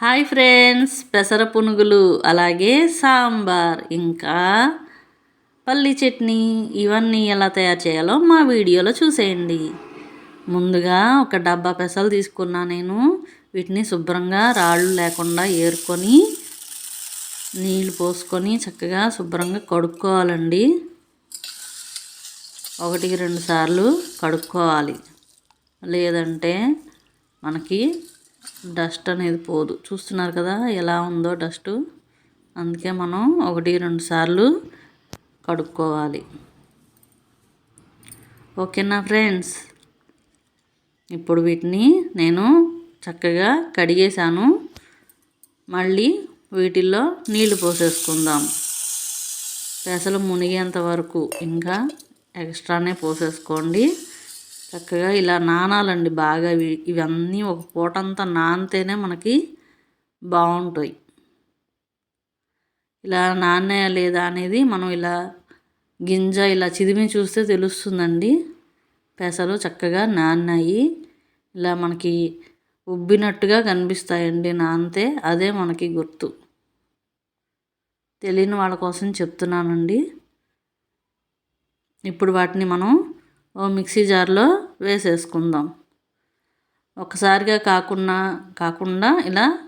Hi friends పెసర పునుగులు అలాగే సాంబార్. ఇంకా పల్లి చట్నీ ఇవన్నీ ఎలా తయారు చేయాలో మా వీడియోలో చూసేయండి. ముందుగా ఒక డబ్బా పెసలు తీసుకున్నా నేను. వీటిని శుభ్రంగా రాళ్ళు లేకుండా ఏరుకొని నీళ్ళు పోసుకొని చక్కగా శుభ్రంగా కడుక్కోవాలండి. ఒకటికి రెండు సార్లు కడుక్కోవాలి. లేదంటే మనకి డస్ట్ అనేది పోదు. చూస్తున్నారు కదా ఎలా ఉందో డస్ట్. అందుకే మనం ఒకటి రెండు సార్లు కడుక్కోవాలి. ఓకేనా ఫ్రెండ్స్? ఇప్పుడు వీటిని నేను చక్కగా కడిగేశాను. మళ్ళీ వీటిల్లో నీళ్ళు పోసేసుకుందాం. పెసలు మునిగేంత వరకు ఇంకా ఎక్స్ట్రానే పోసేసుకోండి. చక్కగా ఇలా నానాలండి బాగా. ఇవన్నీ ఒక పూటంతా నానితేనే మనకి బాగుంటాయి. ఇలా నాణ్యా లేదా అనేది మనం ఇలా గింజ ఇలా చిదిమి చూస్తే తెలుస్తుందండి. పెసలు చక్కగా నాన్నాయి. ఇలా మనకి ఉబ్బినట్టుగా కనిపిస్తాయండి నానితే అదే మనకి గుర్తు. తెలియని వాళ్ళ కోసం చెప్తున్నానండి. ఇప్పుడు వాటిని మనం మిక్సీ జార్లో వేసేసుకుందాం. ఒకసారిగా కాకుండా కాకుండా ఇలా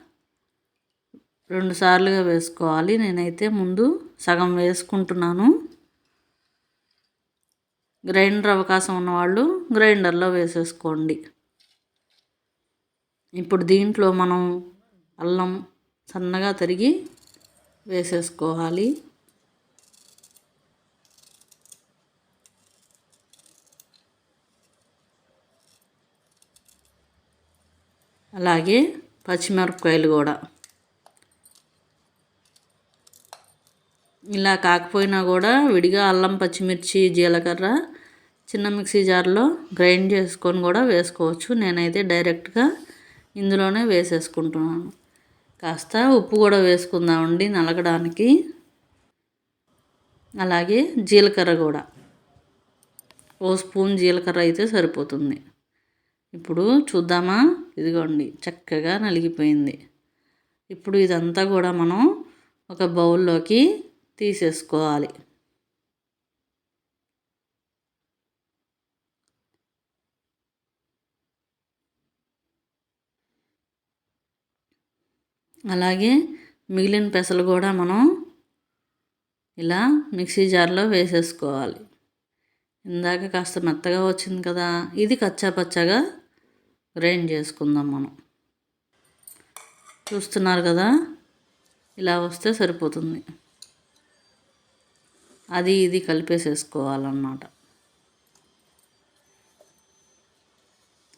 రెండు సార్లుగా వేసుకోవాలి. నేనైతే ముందు సగం వేసుకుంటున్నాను. గ్రైండర్ అవకాశం ఉన్నవాళ్ళు గ్రైండర్లో వేసేసుకోండి. ఇప్పుడు దీంట్లో మనం అల్లం సన్నగా తరిగి వేసేసుకోవాలి. అలాగే పచ్చిమిరపకాయలు కూడా. ఇలా కాకపోయినా కూడా విడిగా అల్లం పచ్చిమిర్చి జీలకర్ర చిన్న మిక్సీ జార్లో గ్రైండ్ చేసుకొని కూడా వేసుకోవచ్చు. నేనైతే డైరెక్ట్గా ఇందులోనే వేసేసుకుంటున్నాను. కాస్త ఉప్పు కూడా వేసుకుందామండి నలగడానికి. అలాగే జీలకర్ర కూడా. ఓ స్పూన్ జీలకర్ర అయితే సరిపోతుంది. ఇప్పుడు చూద్దామా? ఇదిగోండి చక్కగా నలిగిపోయింది. ఇప్పుడు ఇదంతా కూడా మనం ఒక బౌల్లోకి తీసేసుకోవాలి. అలాగే మిగిలిన పెసలు కూడా మనం ఇలా మిక్సీ జార్లో వేసేసుకోవాలి. ఇందాక కాస్త మెత్తగా వచ్చింది కదా ఇది కచ్చా పచ్చగా గ్రైండ్ చేసుకుందాం మనం. చూస్తున్నారు కదా? ఇలా వస్తే సరిపోతుంది. అది ఇది కలిపేసేసుకోవాలన్నమాట.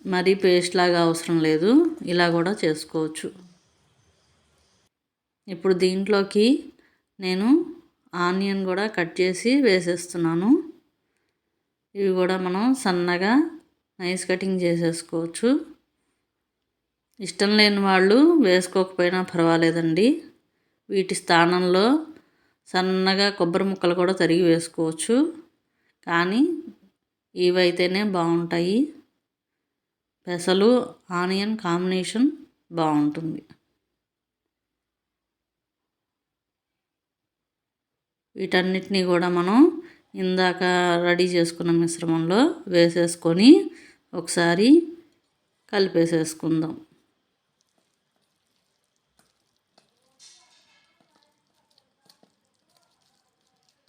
మరీ పేస్ట్ లాగా అవసరం లేదు. ఇలా కూడా చేసుకోవచ్చు. ఇప్పుడు దీంట్లోకి నేను ఆనియన్ కూడా కట్ చేసి వేసేస్తున్నాను. ఇవి కూడా మనం సన్నగా నైస్ కటింగ్ చేసేసుకోవచ్చు. ఇష్టం లేని వాళ్ళు వేసుకోకపోయినా పర్వాలేదండి. వీటి స్థానంలో సన్నగా కొబ్బరి ముక్కలు కూడా తరిగి వేసుకోవచ్చు. కానీ ఇవైతేనే బాగుంటాయి. పెసలు ఆనియన్ కాంబినేషన్ బాగుంటుంది. వీటన్నిటినీ కూడా మనం ఇందాక రెడీ చేసుకున్న మిశ్రమంలో వేసేసుకొని ఒకసారి కలిపేసేసుకుందాం.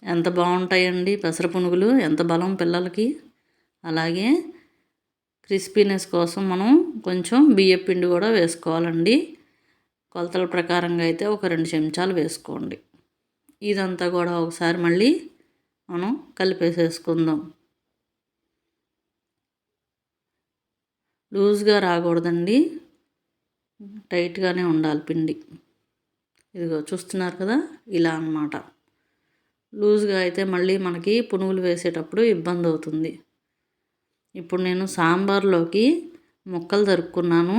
ఎంత బాగుంటాయండి పెసర పునుగులు ఎంత బలం పిల్లలకి. అలాగే క్రిస్పీనెస్ కోసం మనం కొంచెం బియ్య పిండి కూడా వేసుకోవాలండి. కొలతల ప్రకారంగా అయితే ఒక రెండు చెంచాలు వేసుకోండి. ఇదంతా కూడా ఒకసారి మళ్ళీ మనం కలిపేసేసుకుందాం. లూజ్గా రాకూడదండి. టైట్గానే ఉండాలి పిండి. ఇదిగో చూస్తున్నారు కదా ఇలా అనమాట లూజ్గా అయితే మళ్ళీ మనకి పునుగులు వేసేటప్పుడు ఇబ్బంది అవుతుంది. ఇప్పుడు నేను సాంబార్లోకి ముక్కలు తరుక్కున్నాను.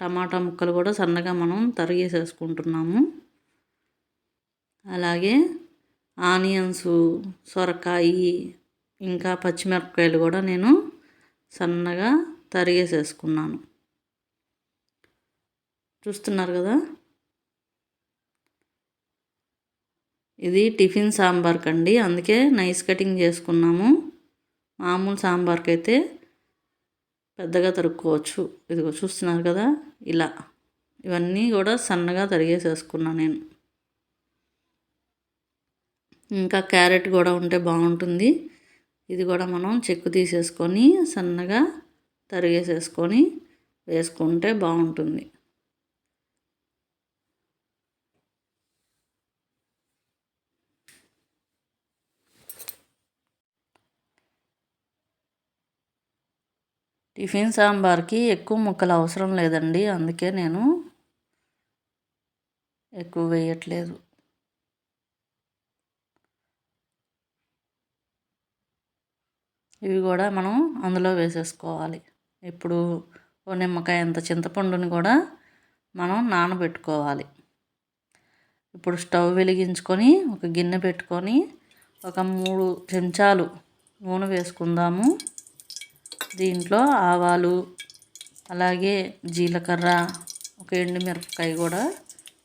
టమాటా ముక్కలు కూడా సన్నగా మనం తరిగేసేసుకుంటున్నాము. అలాగే ఆనియన్స్ సొరకాయి ఇంకా పచ్చిమిరపకాయలు కూడా నేను సన్నగా తరిగేసేసుకున్నాను. చూస్తున్నారు కదా? ఇది టిఫిన్ సాంబార్ కండి. అందుకే నైస్ కటింగ్ చేసుకున్నాము. మామూలు సాంబార్కి అయితే పెద్దగా తరుక్కోవచ్చు. ఇదిగో చూస్తున్నారు కదా? ఇలా. ఇవన్నీ కూడా సన్నగా తరిగేసేసుకున్నా నేను. ఇంకా క్యారెట్ కూడా ఉంటే బాగుంటుంది. ఇది కూడా మనం చెక్కు తీసేసుకొని సన్నగా తరిగేసేసుకొని వేసుకుంటే బాగుంటుంది. టిఫిన్ సాంబార్కి ఎక్కువ ముక్కలు అవసరం లేదండి. అందుకే నేను ఎక్కువ వేయట్లేదు. ఇవి కూడా మనం అందులో వేసేసుకోవాలి. ఇప్పుడు ఓ నిమ్మకాయ అంత చింతపండుని కూడా మనం నానబెట్టుకోవాలి. ఇప్పుడు స్టవ్ వెలిగించుకొని ఒక గిన్నె పెట్టుకొని ఒక మూడు చెంచాలు నూనె వేసుకుందాము. దీంట్లో ఆవాలు అలాగే జీలకర్ర ఒక ఎండుమిరపకాయ కూడా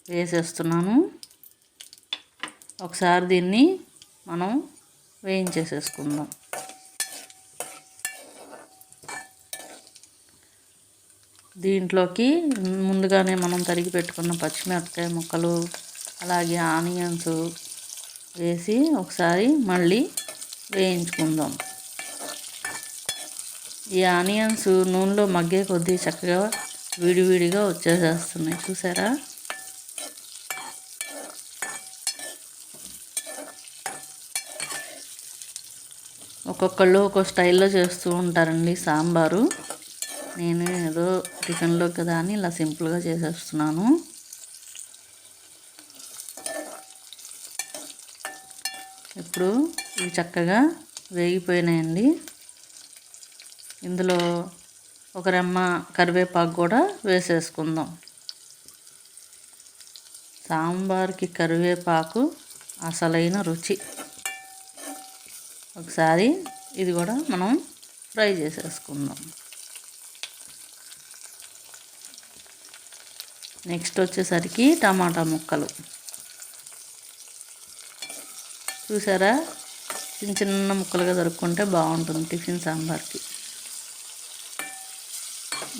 వేసేస్తున్నాను. ఒకసారి దీన్ని మనం వేయించేసేసుకుందాం. దీంట్లోకి ముందుగానే మనం తరిగి పెట్టుకున్న పచ్చిమిరపకాయ ముక్కలు అలాగే ఆనియన్స్ వేసి ఒకసారి మళ్ళీ వేయించుకుందాం. ఈ ఆనియన్స్ నూనెలో మగ్గే కొద్దీ చక్కగా విడివిడిగా వచ్చేసేస్తున్నాయి. చూసారా? ఒక్కొక్కళ్ళు ఒక్కొక్క స్టైల్లో చేస్తూ ఉంటారండి సాంబారు. నేను ఏదో టిఫిన్లో కదా అని ఇలా సింపుల్గా చేసేస్తున్నాను. ఇప్పుడు ఇవి చక్కగా వేగిపోయినాయండి. ఇందులో ఒక రెమ్మ కరివేపాకు కూడా వేసేసుకుందాం. సాంబార్కి కరివేపాకు అసలైన రుచి. ఒకసారి ఇది కూడా మనం ఫ్రై చేసేసుకుందాం. నెక్స్ట్ వచ్చేసరికి టమాటా ముక్కలు. చూసారా? చిన్న చిన్న ముక్కలుగా దొరుకుంటే బాగుంటుంది టిఫిన్ సాంబార్కి.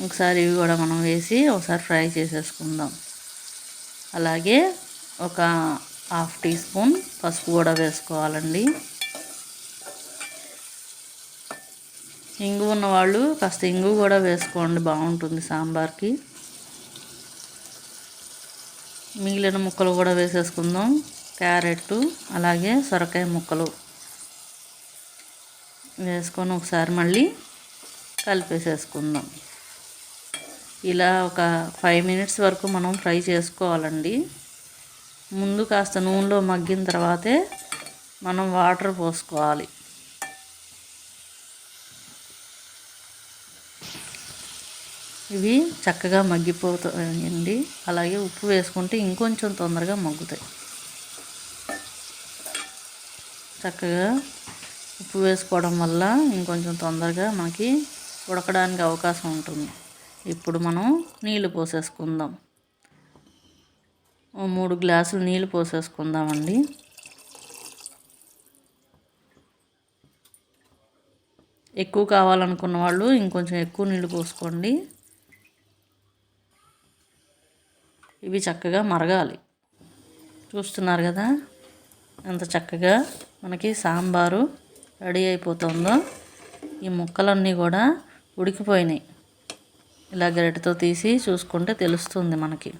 ఒకసారి ఇవి కూడా మనం వేసి ఒకసారి ఫ్రై చేసేసుకుందాం. అలాగే ఒక హాఫ్ టీ స్పూన్ పసుపు కూడా వేసుకోవాలండి. ఇంగు ఉన్నవాళ్ళు కాస్త ఇంగు కూడా వేసుకోండి బాగుంటుంది సాంబార్కి. మిగిలిన ముక్కలు కూడా వేసేసుకుందాం. క్యారెట్ అలాగే సొరకాయ ముక్కలు వేసుకొని ఒకసారి మళ్ళీ కలిపేసేసుకుందాం. ఇలా ఒక ఫైవ్ మినిట్స్ వరకు మనం ఫ్రై చేసుకోవాలండి. ముందు కాస్త నూనెలో మగ్గిన తర్వాతే మనం వాటర్ పోసుకోవాలి. ఇవి చక్కగా మగ్గిపోతాయండి. అలాగే ఉప్పు వేసుకుంటే ఇంకొంచెం తొందరగా మగ్గుతాయి. చక్కగా ఉప్పు వేసుకోవడం వల్ల ఇంకొంచెం తొందరగా మనకి ఉడకడానికి అవకాశం ఉంటుంది. ఇప్పుడు మనం నీళ్ళు పోసేసుకుందాం. మూడు గ్లాసులు నీళ్ళు పోసేసుకుందామండి. ఎక్కువ కావాలనుకున్న వాళ్ళు ఇంకొంచెం ఎక్కువ నీళ్ళు పోసుకోండి. ఇవి చక్కగా మరగాలి. చూస్తున్నారు కదా? ఎంత చక్కగా మనకి సాంబారు రెడీ అయిపోతుందో. ఈ ముక్కలన్నీ కూడా ఉడికిపోయినాయి. ఇలా గరిటతో తీసి చూసుకుంటే తెలుస్తుంది మనకి.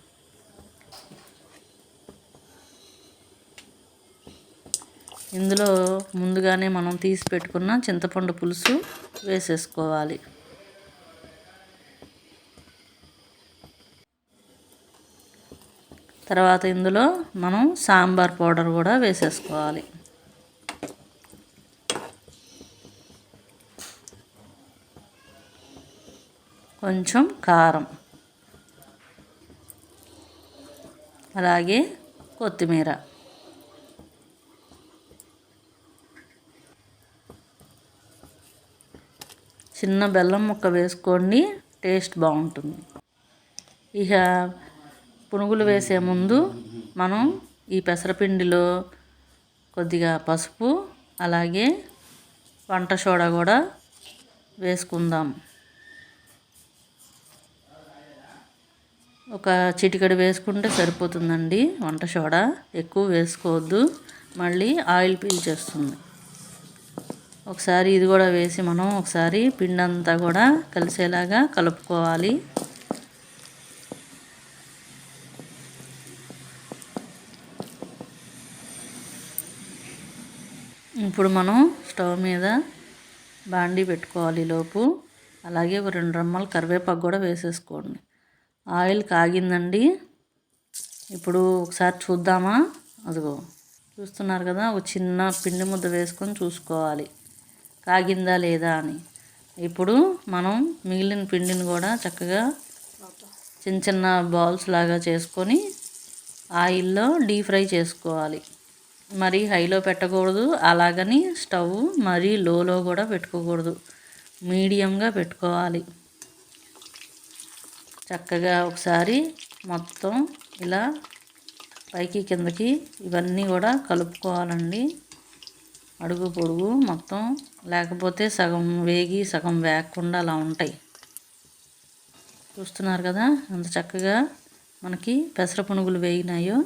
ఇందులో ముందుగానే మనం తీసి పెట్టుకున్న చింతపండు పులుసు వేసేసుకోవాలి. తర్వాత ఇందులో మనం సాంబార్ పౌడర్ కూడా వేసేసుకోవాలి. కొంచెం కారం. అలాగే కొత్తిమీర. చిన్న బెల్లం ముక్క వేసుకోండి టేస్ట్ బాగుంటుంది. ఇక పునుగులు వేసే ముందు మనం ఈ పెసరపిండిలో కొద్దిగా పసుపు అలాగే వంట సోడా కూడా వేసుకుందాం. ఒక చిటికడి వేసుకుంటే సరిపోతుందండి వంట సోడా. ఎక్కువ వేసుకోవద్దు. మళ్ళీ ఆయిల్ పీల్చేస్తుంది ఒకసారి ఇది కూడా వేసి మనం ఒకసారి పిండి అంతా కూడా కలిసేలాగా కలుపుకోవాలి. ఇప్పుడు మనం స్టవ్ మీద బాండీ పెట్టుకోవాలి లోపు. అలాగే ఒక రెండు రమ్మలు కరివేపాకు కూడా వేసేసుకోండి. ఆయిల్ కాగిందండి. ఇప్పుడు ఒకసారి చూద్దామా? అదిగో చూస్తున్నారు కదా ఒక చిన్న పిండి ముద్ద వేసుకొని చూసుకోవాలి. కాగిందా లేదా అని. ఇప్పుడు మనం మిగిలిన పిండిని కూడా చక్కగా చిన్న చిన్న బాల్స్ లాగా చేసుకొని ఆయిల్లో డీప్ ఫ్రై చేసుకోవాలి. మరీ హైలో పెట్టకూడదు అలాగని స్టవ్ మరీ లోలో కూడా పెట్టుకోకూడదు. మీడియంగా పెట్టుకోవాలి. చక్కగా ఒకసారి మొత్తం ఇలా పైకి కిందకి ఇవన్నీ కూడా కలుపుకోవాలండి. అడుగు పొడుగు మొత్తం లేకపోతే సగం వేగి సగం వేగకుండా అలా ఉంటాయి. చూస్తున్నారు కదా ఎంత చక్కగా మనకి పెసర పునుగులు వేగినాయో.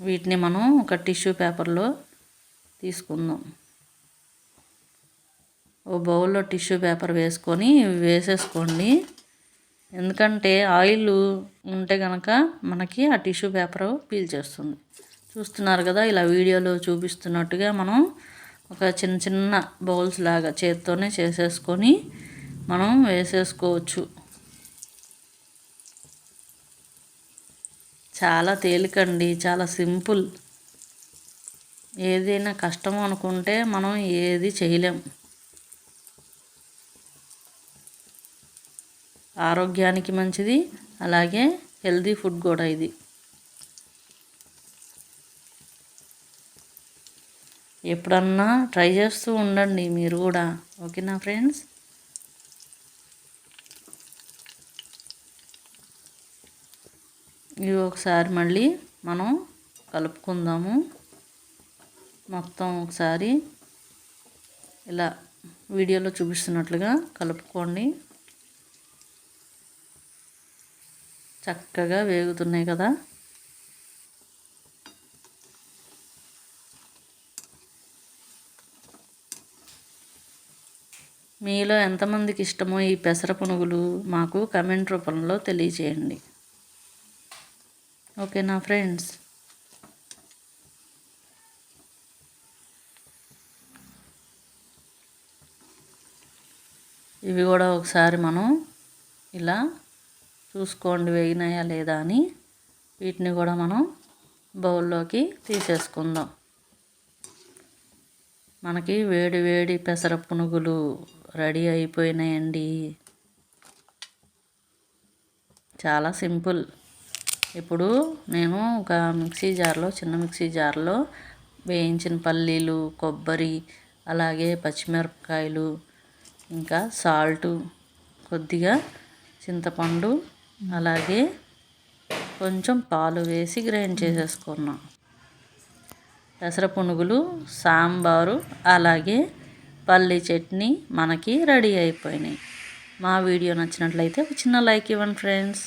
వీటిని మనం ఒక టిష్యూ పేపర్లో తీసుకుందాం. ఓ బౌల్లో టిష్యూ పేపర్ వేసుకొని వేసేసుకోండి. ఎందుకంటే ఆయిల్ ఉంటే కనుక మనకి ఆ టిష్యూ పేపర్ పీల్చేస్తుంది చూస్తున్నారు కదా ఇలా వీడియోలో చూపిస్తున్నట్టుగా మనం ఒక చిన్న చిన్న బౌల్స్ లాగా చేత్తోనే చేసేసుకొని మనం వేసేసుకోవచ్చు. చాలా తేలికండి చాలా సింపుల్. ఏదైనా కష్టం అనుకుంటే మనం ఏది చేయలేం. ఆరోగ్యానికి మంచిది అలాగే హెల్తీ ఫుడ్ కూడా ఇది. ఎప్పుడన్నా ట్రై చేస్తూ ఉండండి మీరు కూడా. ఓకేనా ఫ్రెండ్స్? ఇవి ఒకసారి మళ్ళీ మనం కలుపుకుందాము. మొత్తం ఒకసారి ఇలా వీడియోలో చూపిస్తున్నట్లుగా కలుపుకోండి. చక్కగా వేగుతున్నాయి కదా. మీలో ఎంతమందికి ఇష్టమో ఈ పెసర పునుగులు మాకు కమెంట్ రూపంలో తెలియజేయండి. ఓకేనా ఫ్రెండ్స్. ఇవి కూడా ఒకసారి మనం ఇలా చూసుకోండి వేగినాయా లేదా అని. వీటిని కూడా మనం బౌల్లోకి తీసేసుకుందాం. మనకి వేడి వేడి పెసర పునుగులు రెడీ అయిపోయినాయండి. చాలా సింపుల్. ఇప్పుడు నేను ఒక మిక్సీ జార్లో చిన్న మిక్సీ జార్లో వేయించిన పల్లీలు కొబ్బరి అలాగే పచ్చిమిరపకాయలు ఇంకా సాల్టు కొద్దిగా చింతపండు అలాగే కొంచెం పాలు వేసి గ్రైండ్ చేసేసుకున్నాం. పెసర పునుగులు సాంబారు అలాగే పల్లి చట్నీ మనకి రెడీ అయిపోయినాయి. మా వీడియో నచ్చినట్లయితే ఒక చిన్న లైక్ ఇవ్వండి ఫ్రెండ్స్.